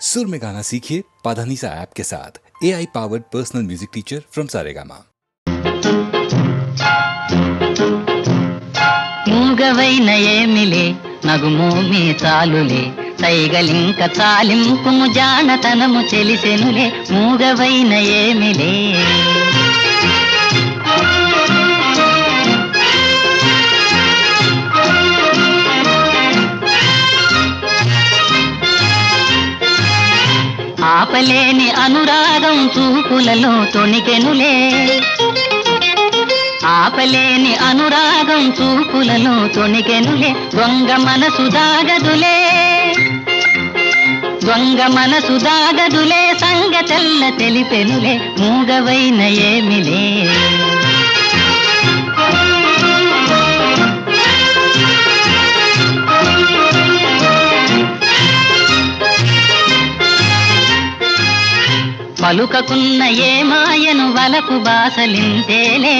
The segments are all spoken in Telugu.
सुर में गाना सीखिए पाधानीसा ऐप के साथ A I powered personal music teacher from Saregama మూగవైన ఏమిలే నగుమోమి చాలులే సైగలింక చాలింపుము జానతనము చెలిసెనులే మూగవైన ఏమిలే ఆపలేని అనురాగం చూపులలో తొణికెనులే. ఆపలేని అనురాగం చూపులలో తొణికెనులే. దొంగ మనసు దాగదులే. దొంగ మనసు దాగదులే. సంగతెల్ల తెలిపెనులే. మూగవైన ఏమిలే. పలుకకున్న ఏ మాయను వలపు బాసలింతేలే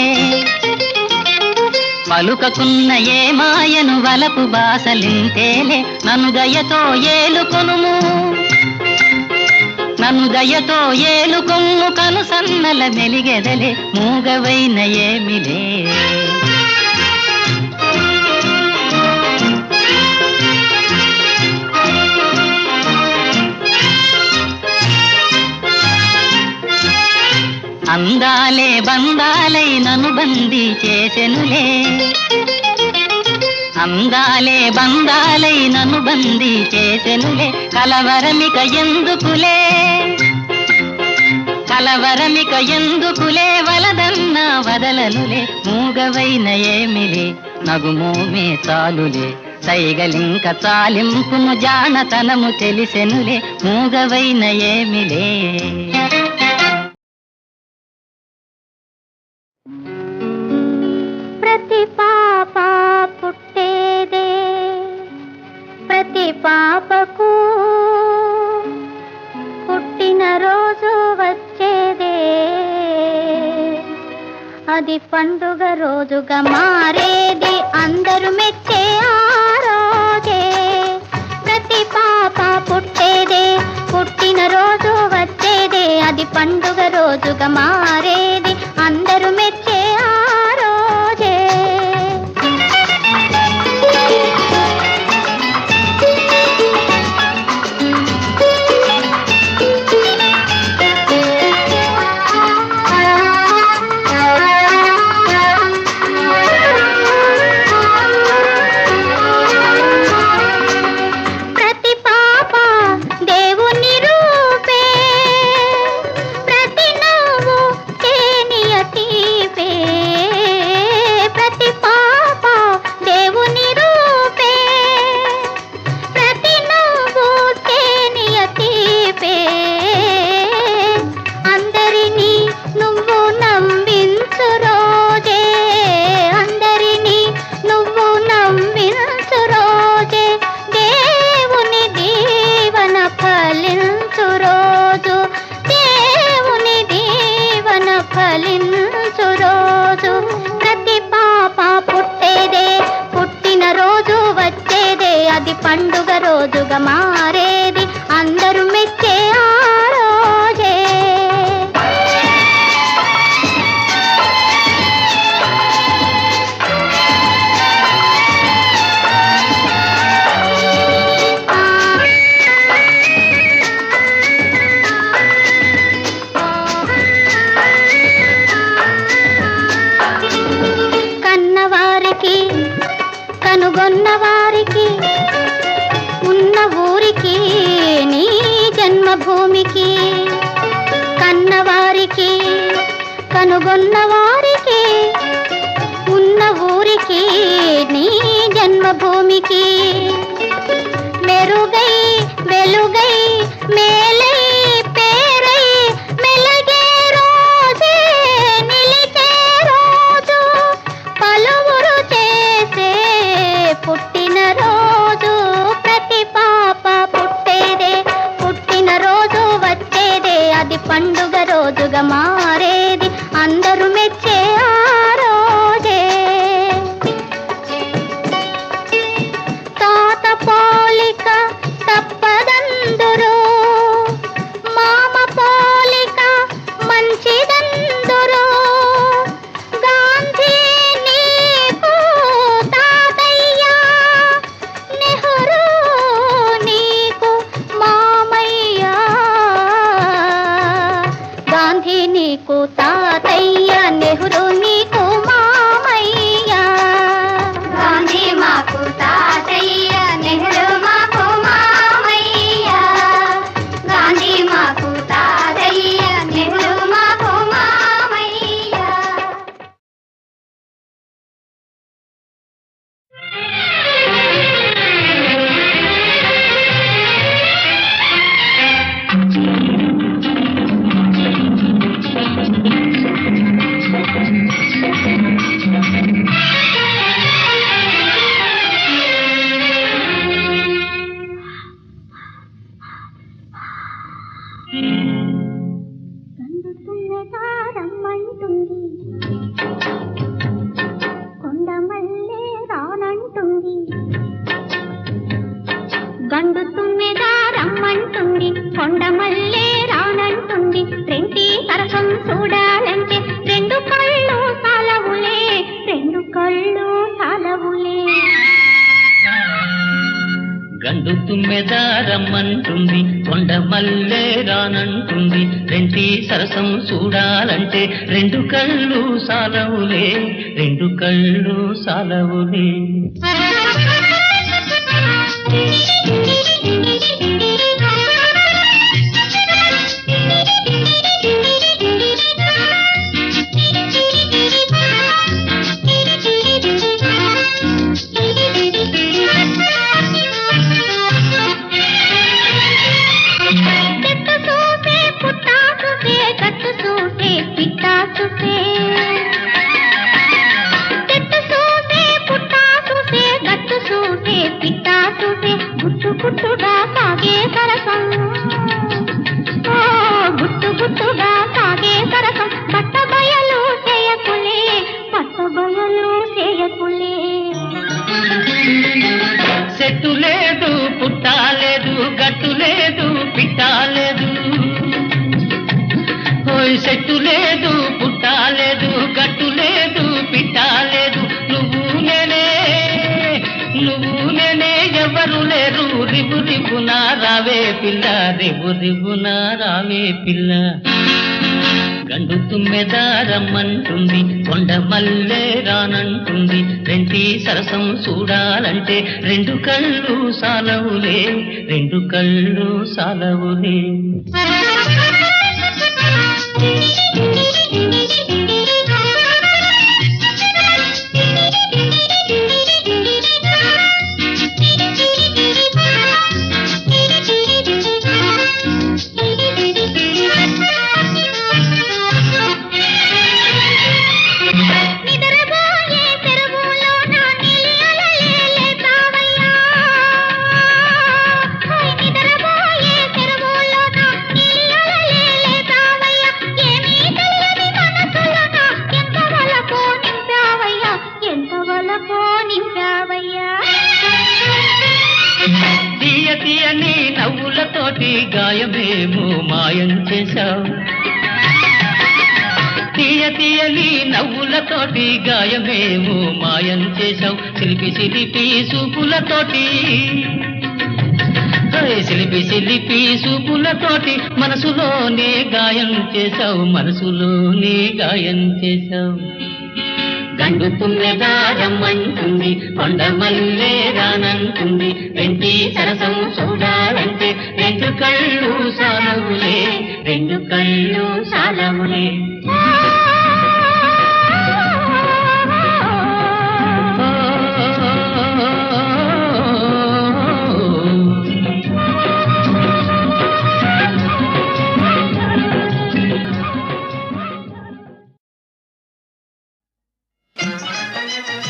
పలుకకున్న ఏ మాయను వలపు బాసలింతేలే నన్ను దయతో ఏలుకొనుము. నన్ను దయతో ఏలుకొమ్ము కను సన్నల మెలిగెదలే మూగవైన ఏమిలే? అందాలే బందాలై నన్ను బందీ చేసెనులే. అందాలే బందాలై నన్ను బందీ చేసెనులే. కలవరమిక ఎందుకులే? కలవరమిక ఎందుకులే? వలదన్న వదలనులే. మూగవైన ఏమిలే? నగుమోమే చాలులే. సైగలింక చాలింపుము జానతనము తెలిసెనులే. మూగవైన ఏమిలే? పాప పుట్టేదే. ప్రతి పాపకు పుట్టిన రోజు వచ్చేదే. అది పండుగ రోజుగా మారేది. అందరూ మెచ్చే ఆ రోజే ప్రతి పాప పుట్టేదే పుట్టిన రోజు వచ్చేదే. అది పండుగ రోజుగా మారేది. అందరూ మెచ్చే రానంటుంది రెంటి సరసం చూడాలంటే రెండు కళ్ళు సాలవులే రెండు కళ్ళు సాలవులే. మల్లే రానంటుంది. రెంటి సరసం చూడాలంటే రెండు కళ్ళు సాలవులే రెండు కళ్ళు సాలవులే. తోటి గాయమేమో మాయం చేశావు. తీయ తీయని నవ్వులతోటి గాయమేమో మాయం చేశావు. సిలిపి సిలిపి సూపులతోటి. ఓయ్ సిలిపి సిలిపి సూపులతోటి మనసులోనే గాయం చేశావు. మనసులోనే గాయం చేశావు. గండు రమ్మంటుంది. కొండ మల్లే రానంటుంది. వెంటి సరసం చూడాలంటే రెండు కళ్ళు సాలవులే రెండు కళ్ళు సాలవులే Thank you.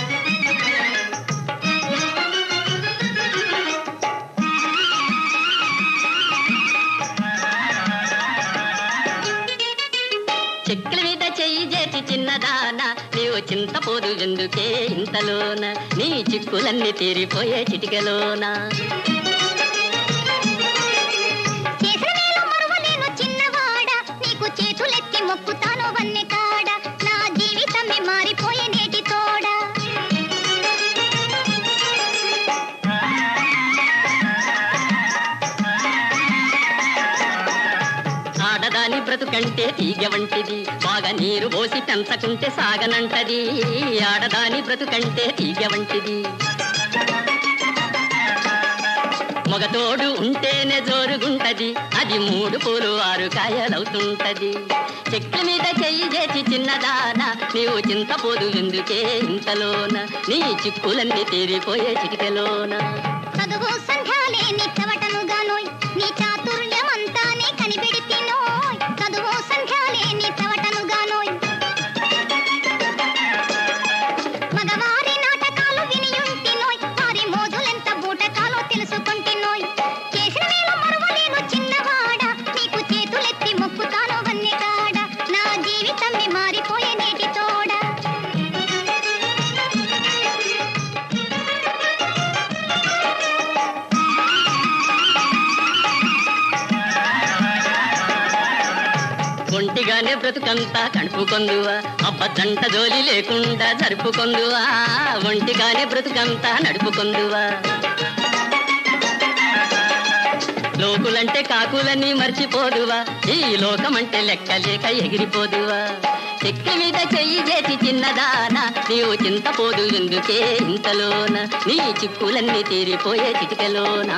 చింతపోదు ఎందుకే ఇంతలోన? నీ చిక్కులన్నీ తీరిపోయే చిటికలోన? చేతులెత్తి మొక్కుతాను వన్నె కాడ. నా జీవితమే మారిపోయే నేటి తోడా. ఆడదాని బ్రతుకంటే తీగ వంటిది. నీరు పోసి పెంచకుంటే సాగనంటది. ఆడదాని బ్రతుకంటే తీగ వంటిది. మగతోడు ఉంటేనే జోరుగుంటది. అది మూడు పూలు ఆరు కాయలవుతుంటది. చెట్ల మీద చెయ్యి చేసి చిన్నదాన నీవు చింతపోదు ఎందుకే ఇంతలోన? నీ చిక్కులన్నీ తీరిపోయే చిటికలోన? బ్రతుకంతా కడుపుకొందువా? అబ్బ జంట జోలి లేకుండా జరుపుకొందువా? ఒంటిగానే బ్రతుకంతా నడుపుకొందువా? లోకులంటే కాకులని మర్చిపోదువా? ఈ లోకమంటే లెక్కలేక ఎగిరిపోదువా? చెక్కి మీద చెయ్యి చేసి చిన్నదానా? నీవు చింతపోదు ఎందుకే ఇంతలోన? నీ చిక్కులన్నీ తీరిపోయే చిటికలోనా?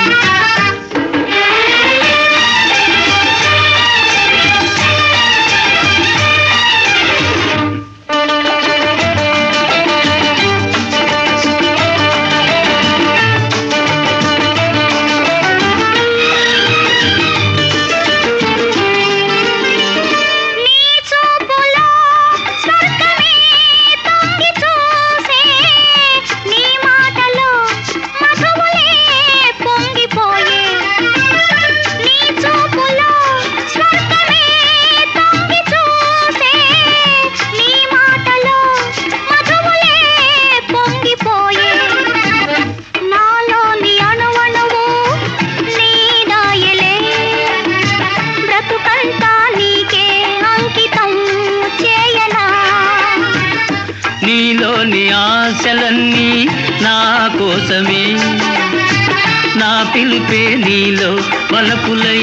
పిలుపే నీలో వలపులై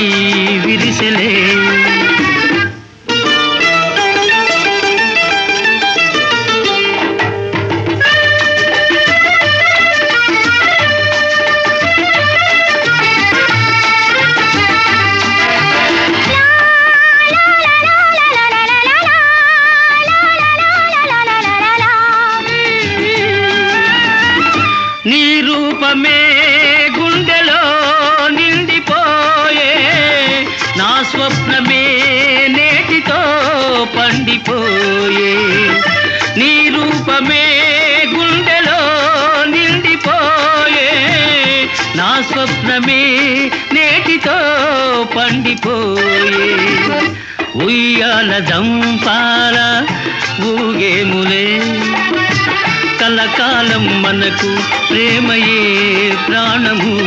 స్వప్నమే నేటితో పండిపోయే. నీ రూపమే గుండెలో నిండిపోయే. నా స్వప్నమే నేటితో పండిపోయే. ఉయ్యాల దంపాల ఊగేములే కలకాలం మనకు ప్రేమయే ప్రాణము.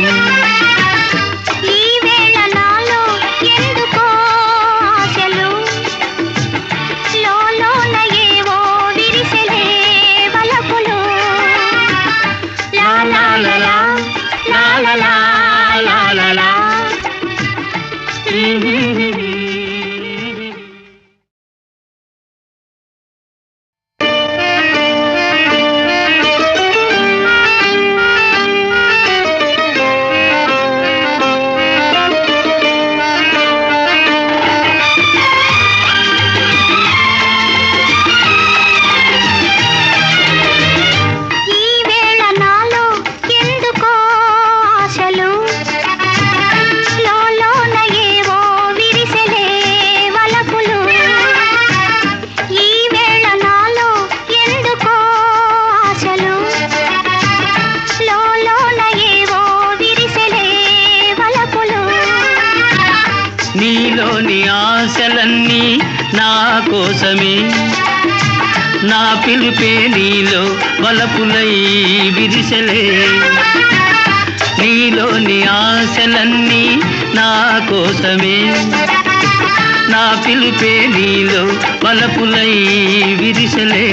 ఆశలన్నీ నా కోసమే. నా పిలుపే నీలో మలపులై విరిసలే.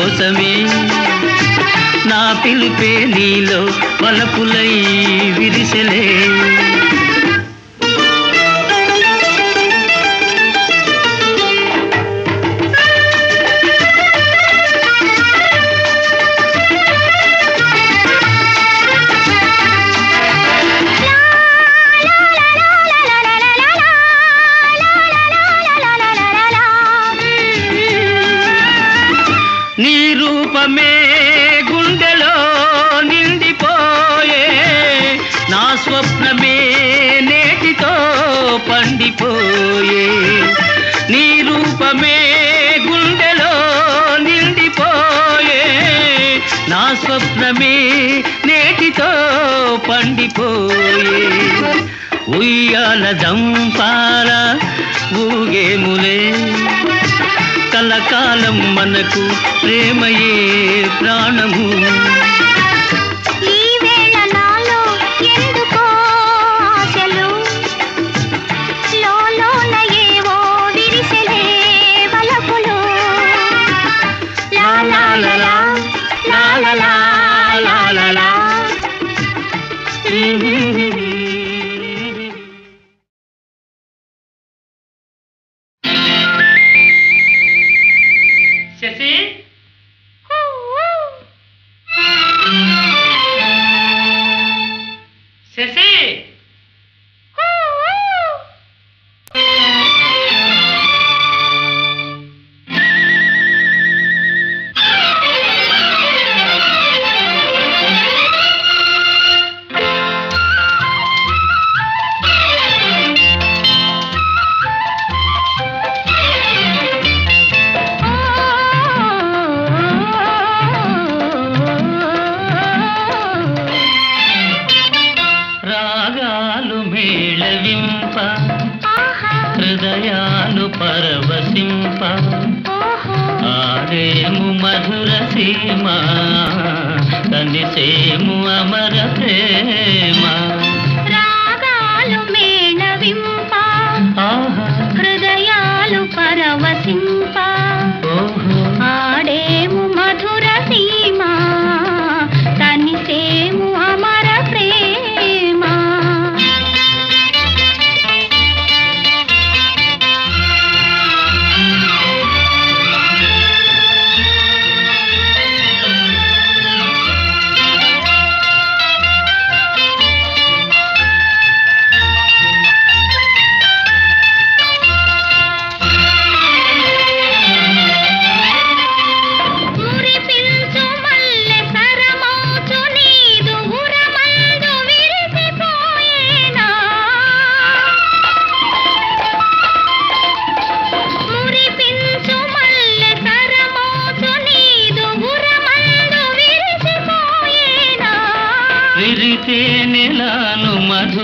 కోసమే నా పిలుపే నీలో వలపులై విరిసలే. మండిపోయే. నీ రూపమే గుండెలో నిండిపోయే. నా స్వప్నమే నేటితో పండిపోయే. ఉయ్యాల దంపాల ఊగేములే కలకాలం మనకు ప్రేమయే ప్రాణము.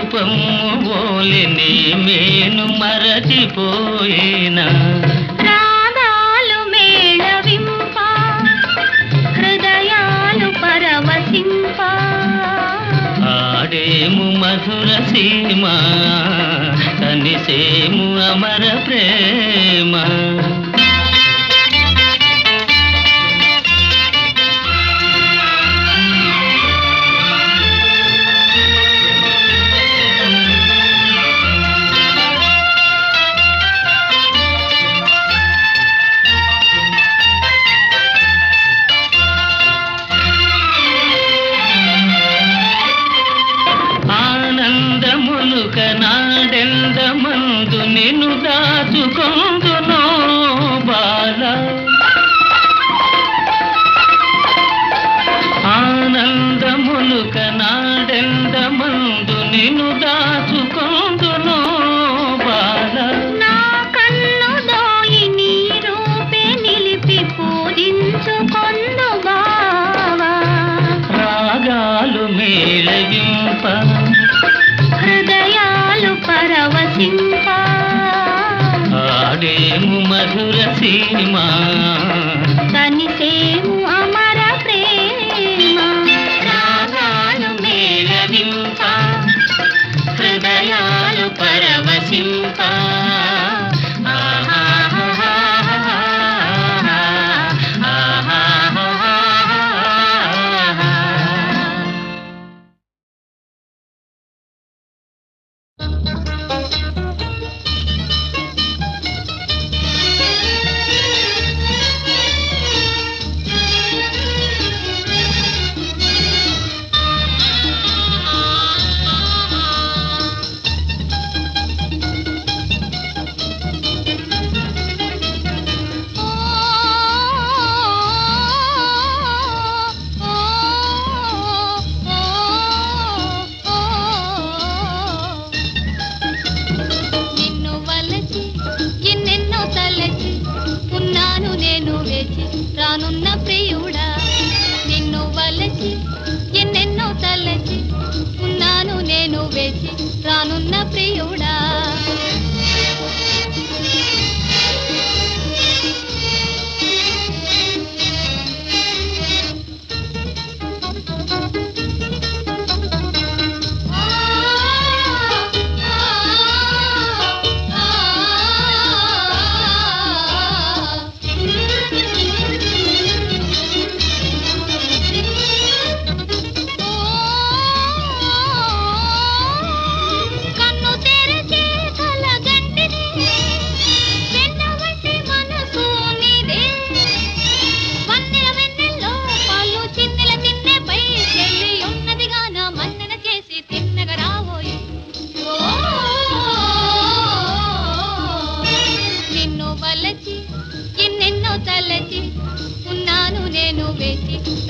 రూపము బోలి నీ మేను మరచిపోయినా? మధుర సీమా కనిసేము ನೆನುದ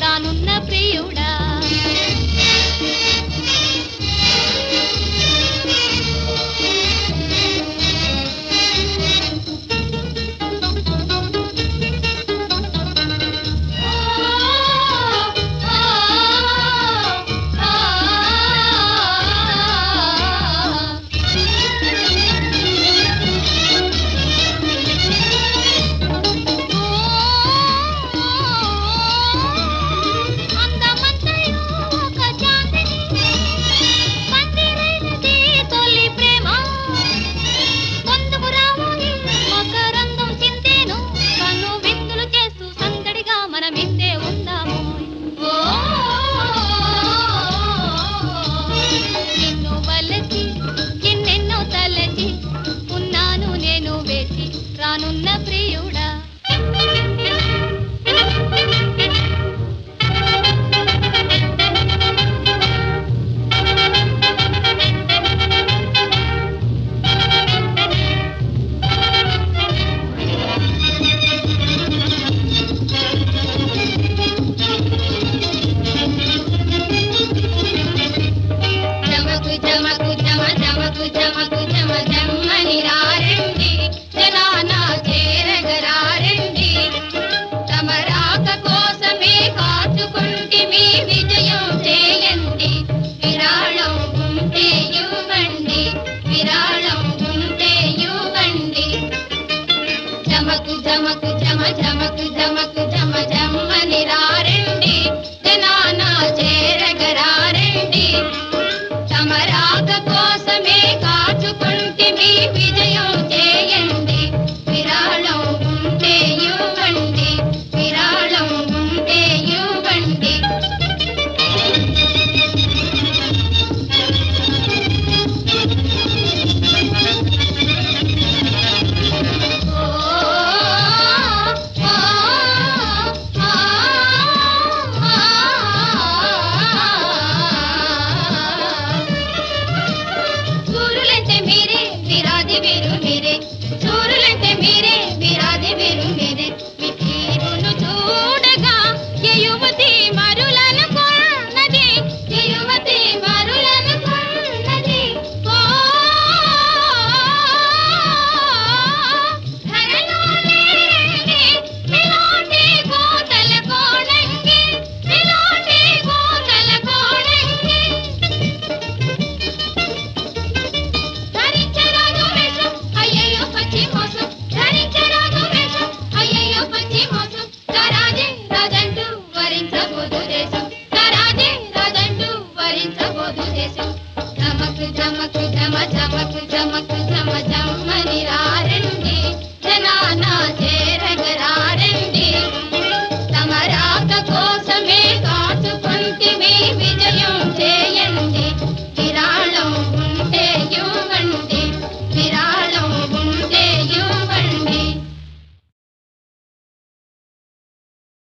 రానున్న